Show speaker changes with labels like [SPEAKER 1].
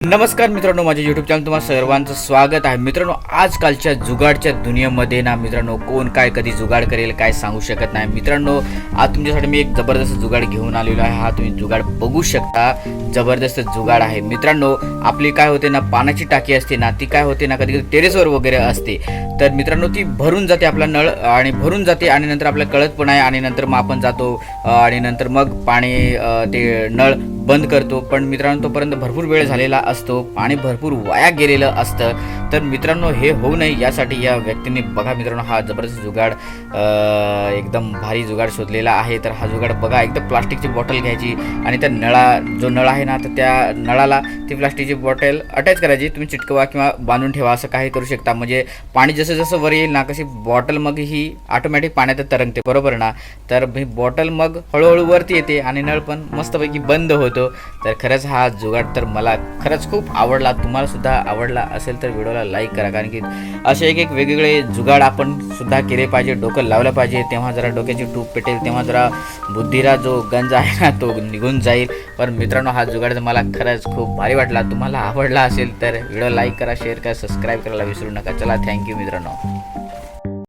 [SPEAKER 1] नमस्कार मित्रांनो माझ्या युट्यूब चॅनल तुम्हाला सर्वांचं स्वागत आहे. मित्रांनो आजकालच्या जुगाडच्या दुनियेमध्ये ना मित्रांनो कोण काय कधी जुगाड करेल काय सांगू शकत नाही. मित्रांनो आज तुमच्यासाठी मी एक जबरदस्त जुगाड घेऊन आलेलो आहे. हा तुम्ही जुगाड बघू शकता. जबरदस्त जुगाड आहे. मित्रांनो आपली काय होते ना पाण्याची टाकी असते ना ती काय होते ना कधी कधी टेरेसवर वगैरे असते. तर मित्रांनो ती भरून जाते आपला नळ आणि भरून जाते आणि नंतर आपल्याला कळत पण आहे आणि नंतर मग आपण जातो आणि नंतर मग पाणी ते नळ बंद करतो. पण मित्रांनो तोपर्यंत भरपूर वेळ झालेला असतो. पाणी भरपूर वाया गेलेलं असतं. तर मित्रांनो हे होऊ नये. यासाठी या व्यक्तीने बघा मित्रांनो हा जबरदस्त जुगाड एकदम भारी जुगाड शोधलेला आहे. तर हा जुगाड बघा एकदम प्लास्टिकची बॉटल घ्यायची आणि त्या नळा जो नळ आहे ना तर त्या नळाला ती प्लास्टिकची बॉटल अटॅच करायची. तुम्ही चिटकवा किंवा बांधून ठेवा असं काही करू शकता. म्हणजे पाणी जसं जसं वर येईल ना कशी बॉटल मग ही ऑटोमॅटिक पाण्यात तरंगते. बरोबर ना? तर ही बॉटल मग हळूहळू वरती येते आणि नळ पण मस्तपैकी बंद होतो. तर खरंच हा जुगाड तर मला खरंच खूप आवडला. तुम्हाला सुद्धा आवडला असेल तर व्हिडिओला लाईक करा. कारण की असे एक एक वेगवेगळे जुगाड आपण सुद्धा केले पाहिजे डोकं लावलं पाहिजे. तेव्हा जरा डोक्याची टूप पेटेल तेव्हा जरा बुद्धीला जो गंज आहे ना तो निघून जाईल. पण मित्रांनो हा जुगाड तर मला खरंच खूप भारी वाटला तुम्हाला आवडला असेल तर व्हिडिओ लाईक करा शेअर करा सबस्क्राईब करायला विसरू नका. चला थँक्यू मित्रांनो.